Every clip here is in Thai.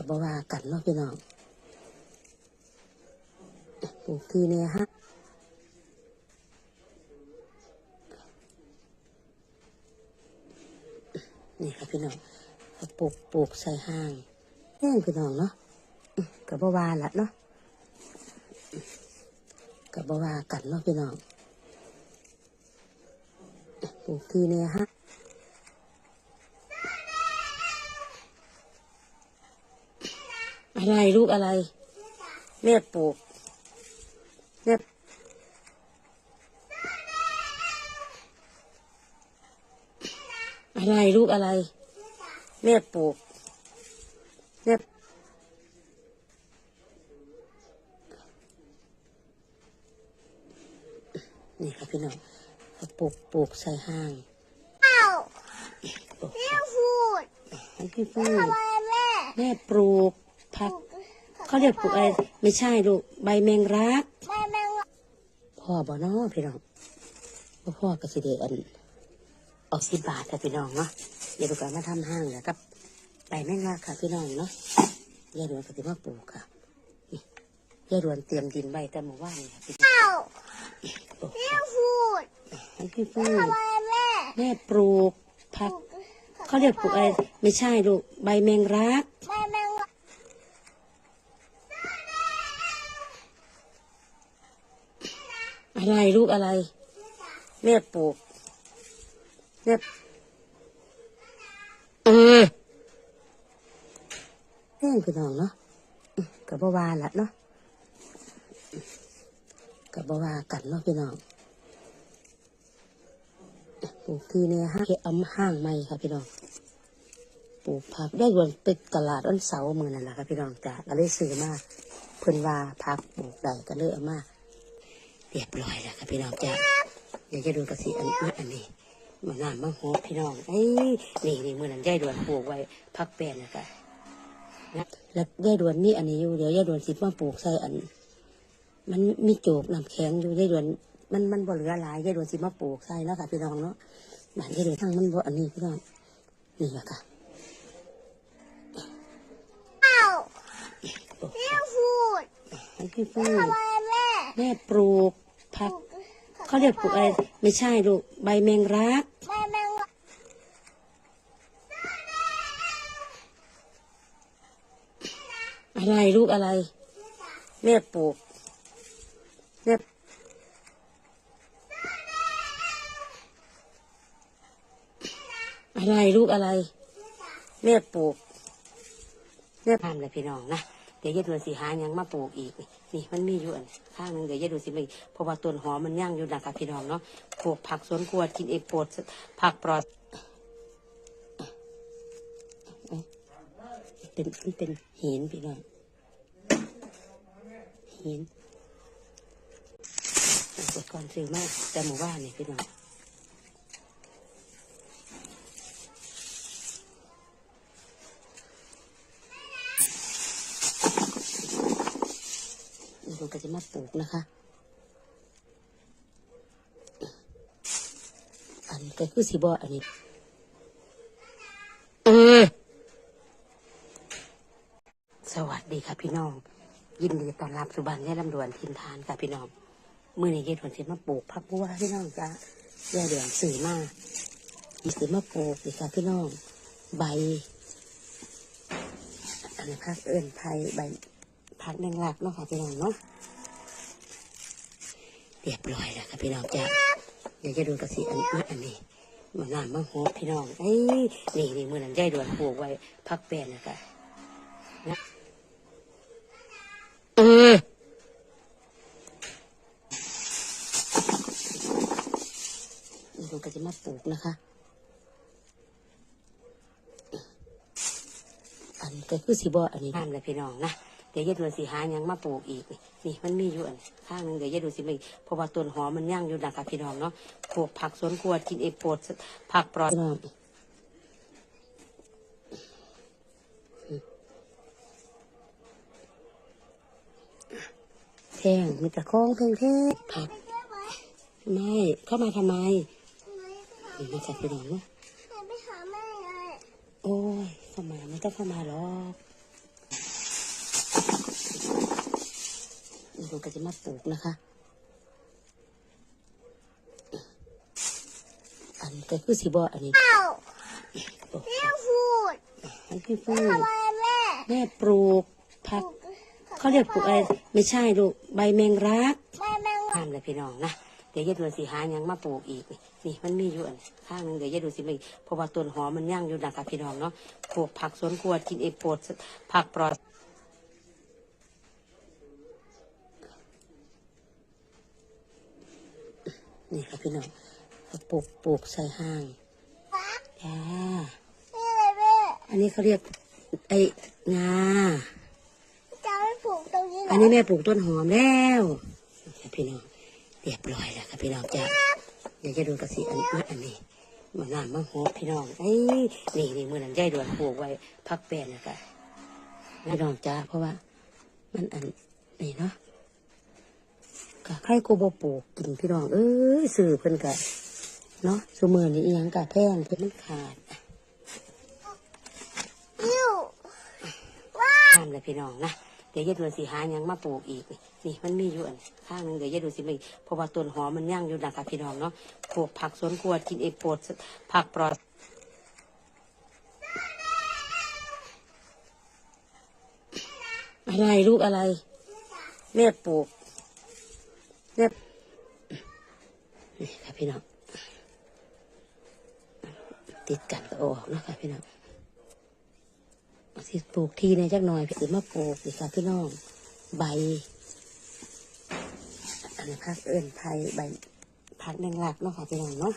กับ่ว่ากันเนาะพี่น้องปลูกทีเนี่ยฮะนี่ค่ะพี่น้องปลูกปลูกใส่ห้างแห้งพี่น้องเนาะกับบว่าละเนาะกับบว่ากันเนาะพี่น้องปลูกทีเนี่ยฮะ อะไรลูกอะไร แม่ปลูกแม่อะไรลูกอะไร แม่ปลูกแม่นี่ค่ะพี่น้องปลูกปลูกใส่ห้างอ้าวปลูกแม่พูดให้พี่พูดทำไมแม่แม่ปลูก ผักเขาเรียกปลูกอะไรไม่ใช่ลูกใบแมงรักแม่แม่ว่าพ่อบ่เนาะพี่น้องว่าพ่อก็สิเดอันออกสิบบาทค่ะพี่น้องเนาะอย่าดูกันมาทำห้างแล้วกับใบแมงลักค่ะพี่น้องเนาะยายดวนก็สิมาปลูกค่ะนี่ยายดวนเตรียมดินใบแต่หมู่ว่านนี่ค่ะพี่น้องอ้าวปลูกแม่พูดให้พี่พูดทำไมแม่แม่ปลูกผักเขาเรียกปลูกอะไรไม่ใช่ลูกใบแมงรักแม่แม่ว่า อะไรลูกอะไร แม่ปลูกแม่เออแห้งพี่น้องเนาะกับบ่วาละเนาะกับบ่วากันเนาะพี่น้องปลูกทีเนี่ยห้างเฮ็ดอำห้างใหม่ค่ะพี่น้องปลูกผักได้วันไปตลาดวันเสาร์มือนั่นแหละค่ะพี่น้องจ้ะก็เลยซื้อมาเพิ่นว่าผักปลูกได้ก็เลยเอามา เรียบร้อยแล้วค่ะพี่น้องจ้าเดี๋ยวจะดูกระสีอันมาอันนี้มาหน้ามาหอบพี่น้องเอ้ยนี่นี่มือนั้นยายด่วนปลูกไว้พักแป้นนะคะนะแล้วยายด่วนนี่อันนี้อยู่เดี๋ยวยายด่วนสิมาปลูกใส่อัน มันมีโจกน้ำแข็งอยู่ยายด่วนมันมันบ่เหลือหลายยายด่วนสิมาปลูกใส่เนาะค่ะพี่น้องเนาะบ้านยายด่วนทั้งมันบ่อันนี้พี่น้องนี่แหละค่ะอ้าวปลูกแม่พูดให้พี่พูดทำไม แม่ปลูกผักเขาเรียกปลูกอะไร ไม่ใช่ลูกใบแมงรักแม่แม่ว่าอะไรลูกอะไร แม่ปลูกแม่อะไรลูกอะไร แม่ปลูกแม่ทำเลยพี่น้องนะ เดี๋ยวยายดวนสีหายังมาปลูกอีก นี่มันมีอยู่อันข้างหนึงเดี๋ยวยายดวนสิไปเพราะว่าต้นหอมมันย่างอยู่นะคะพี่น้องเนาะปลูกผักสวนครัวกินเองโปรดผักปลอดเป็นมันเป็นหินพี่น้องหินอุปกรณ์ซื้อมากแต่หมู่บ้านนี่พี่น้องเราก็จะ มาปลูกนะคะ อันนี้ก็คือสีบออันนี้เออสวัสดีค่ะพี่น้อง ยินดีต้อนรับสุบันยายลำดวนทินทานค่ะพี่น้องเมื่อนี้ยายดวนสิมาปลูกผักบัวพี่น้องจ้ะยายเดือนสื่อมาอีสิมาปลูกอีกค่ะพี่น้อง ใบอันนี้พักเอิญไทยใบพักแมงลักเนาะค่ะพี่น้องเนาะ เรียบร้อยแล้วค่ะพี่น้องจ้ะเดี๋ยวจะดูกระสีอันมาอันนี้มาหน้ามาหอบพี่น้องเอ้ยนี่นี่เมื่อนั้นยายดวนปลูกไว้พักแปลนนะคะเออเราก็จะมาปลูกนะคะ อันนี้ก็คือสีบออันนี้ห้ามเลยพี่น้องนะ เดี๋ยวยายดวนสีหาหยังมาปลูกอีกนี่มันมีอยู่อันข้างหนึงเดี๋ยวยายดูสิไปเพราะว่าต้นหอมมันย่างอยู่นะคะพี่น้องเนาะปลูกผักสวนครัวกินเองโปรดผักปลอดแทงมีแต่คล้องเพลงเทศผักไม่เข้ามาทำไมนี่มาจากพี่น้องเนาะแม่ไปหาแม่ไงโอ้ยเข้ามาไม่ต้องเข้ามาหรอก มันก็จะมาปลูกนะคะ อันก็คือสีบออันนี้เอ้าโอ้เรียกพูดอันพี่ฟูทำไมแม่แม่ปลูกผักเขาเรียกปลูกอะไรไม่ใช่ลูกใบแมงรักแม่แม่งห้ามเลยพี่น้องนะเดี๋ยวยายดวนสีหาหยังมาปลูกอีกนี่นี่มันมีอยู่อันข้างหนึงเดี๋ยวยายดวนสิมีเพราะว่าต้นหอมมันย่างอยู่นะคะพี่น้องเนาะปลูกผักสวนครัวกินเองโปรดผักปลอด นี่ค่ะพี่น้องเขาปลูกปลูกใส่ห้างฟักจ้านี่อะไรแม่อันนี้เขาเรียกไอ้งาจะไม่ผูกตรงนี้เหรอัอนนี้แม่ปลูกต้นหอมแล้วค่ะพี่น้องเรียบร้อยแล้วค่ะพี่น้องจ้าเดี๋ยวจะดูกระสีอันมาอันนี้มาหน้ามาหอบพี่น้องเอ้ยนี่นี่มือนั้นยายด่วนปลูกไว้พักแปลนนะคะพี่น้องจ้าเพราะว่ามันอันนี่เนาะ กะใครกูบ่ปลูกกินพี่น้อง เอ้ยสื่อเพิ่นกะเนาะสมือนี้อีหยังกะแพงเพิ่นมันขาดยิ้วว้าห้ามเลยพี่น้องนะเดี๋ยวยายดวนสีหาหยังมาปลูกอีกนี่นี่มันมีอยู่อันข้างหนึงเดี๋ยวยายดวนสิมีเพราะว่าต้นหอมมันย่างอยู่นะคะพี่น้องเนาะปลูกผักสวนครัวกินเองโปรดผักปลอดอะไรลูกอะไรแม่ปลูก แม่นี่ค่ะพี่น้อง ติดกันก็ออกเนาะค่ะพี่น้องสิปลูกทีในจักหน่อยพี่มาปลูกสิค่ะพี่น้อง ใบ อันนี้พักเอื่นไทยใบผักแมงลักเนาะค่ะพี่น้องเนาะ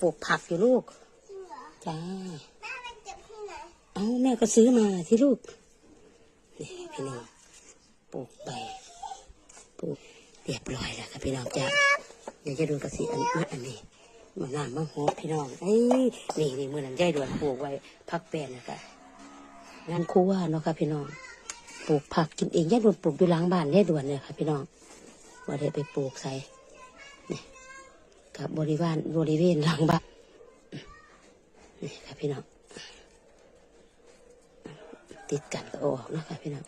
ปลูกผักอยู่ลูกจริงเหรอจ้าแม่ไปเก็บที่ไหนเอาแม่ก็ซื้อมาที่ลูกนี่พี่น้องปลูกใบ ปลูกเรียบร้อยแล้วค่ะพี่น้องจ้าเดี๋ยวจะดูกระสีอันมาอันนี้มาหน้ามาหอบพี่น้องเอ้นี่นี่มือนั้นยายด่วนปลูกไว้พักแปลนนะคะงานครัวเนาะค่ะพี่น้องปลูกผักกินเองแยายด่วนปลูกอยู่หลังบ้านแยายด่วนเนี่ยค่ะพี่น้องว่าได้ไปปลูกใส่นี่กับบริวารบริเวณหลังบ้านนี่ค่ะพี่น้องติดกันก็ออกนะคะพี่น้อง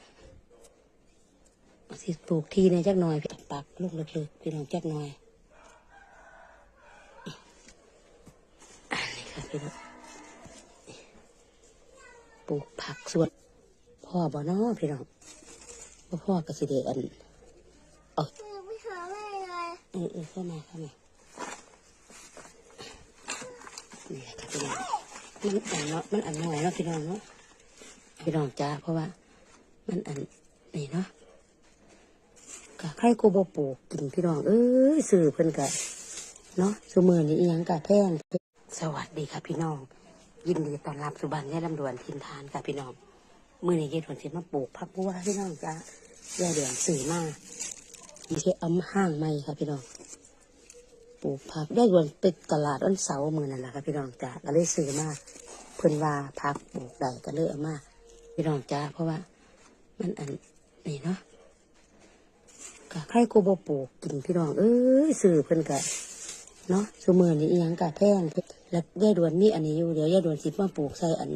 สิปลูกทีในจักหน่อยพี่ปักลูกเล็กๆพี่น้องจักหน่อยอันนี้ค่ะพี่น้องปลูกผักสวนพ่อบ่เนาะพี่น้องบ่พ่อก็สิเดอันคือไปหาแม่เลยเออเออเข้ามาเข้ามานี่แหละค่ะพี่น้องมันอันเนาะมันอันหน่อยเนาะพี่น้องเนาะพี่น้องจ้าเพราะว่า มันอันนี่เนาะ กะใครกูบ่ปลูกกินพี่น้อง เอ้ยสื่อเพิ่นกะเนาะสมือนี้อีหยังกะแพงสวัสดีค่ะพี่น้อง ยินดีต้อนรับสุบันแย่ลำดวนทินทานค่ะพี่น้องมือนี้เย็ดวนสิมาปลูกผักบัวพี่น้องจ้าแย่เดือนสื่อมาอีเทอำห้างใหม่ค่ะพี่น้องปลูกผักได้วนไปตลาดวันเสาร์มือนั่นแหละค่ะพี่น้องจ้าก็เลยซื้อมาเพิ่นว่าผักปลูกได้ก็เลยเอามาพี่น้องจ้าเพราะว่ามันอันนี่เนาะ กะใครกูบ่ปลูกกินพี่น้อง เอ้ยสื่อเพิ่นกะเนาะสมือนี้อีหยังกะแพงแล้วยายดวนมีอันนี้อยู่เดี๋ยวยายดวนสิมาปลูกใส่อัน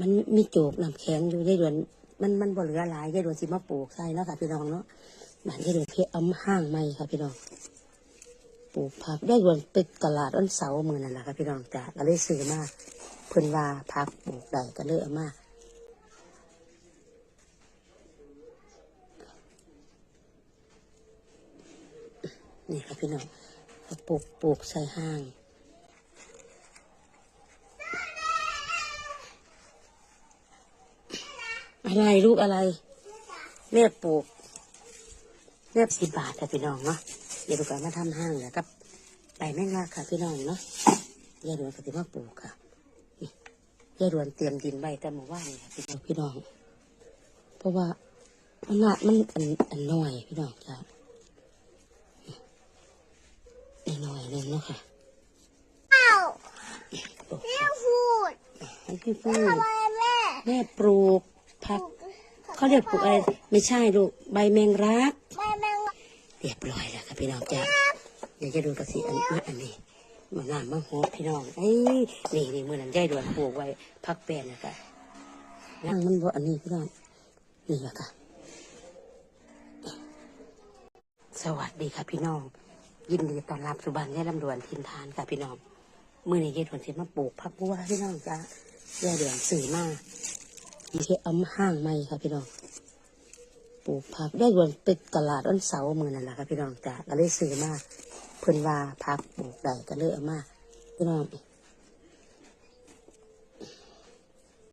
มันมีโจกน้ำแข็งอยู่ยายดวนมันมันบ่เหลือหลายยายดวนสิมาปลูกใส่เนาะค่ะพี่น้องเนาะบ้านยายดวนเพียอำห้างใหม่ค่ะพี่น้องปลูกผักยายดวนไปตลาดวันเสาร์มือนั่นแหละค่ะพี่น้องจ้าก็เลยซื้อมาเพิ่นว่าผักปลูกได้ก็เลยเอามา นี่ค่ะพี่น้องเขาปลูกปลูกใส่ห้างอะไรลูกอะไรแม่ปลูกแม่สิบบาทค่ะพี่น้องเนาะเดี๋ยวดูกันมาทำห้างแล้วกับใบแมงลากค่ะพี่น้องเนาะยายดวนก็จะมาปลูกค่ะยายดวนเตรียมดินไว้แต่เมื่านนี่ค่ะพี่น้องพี่น้อง เพราะว่ามันน่ะมันอันอันน้อยพี่น้องจ้ะ นิดหน่อยหนึงเนาะค่ะเอ้าโอ้เรียกพูดให้พี่พูทำดไมแม่แม่ปลูกผักเขาเรียกปลูกอะไรไม่ใช่ลูกใบแมงรัก แม่แม่งเรียบร้อยแล้วค่ะพี่น้องจ้าเดี๋ยวจะดูกระสีอันมาอันนี้มาหน้ามาหอบพี่น้องเอ้ยนี่นี่มือนั้นยายด่วนปลูกไว้พักแปลนนะคะนั่งมันบ่อันนี้พี่น้องนี่แหละค่ะสวัสดีค่ะพี่น้อง ยินดีต้อนรับสุบันยายลำดวนทินทานค่ะพี่น้องมื่อนี้ยายดวนสิมาปลูกผักบัวพี่น้องจ้ะยายเดือนสื่อมาอยู่ที่อมห้างไม่ค่ะพี่น้องปลูกผักได้ดวนไปตลาดวันเสาร์มือนั่นแหละค่ะพี่น้องจ้ะก็เลยซื้อมาเพิ่นว่าผักปลูกได้ก็เลยเอามาพี่น้อง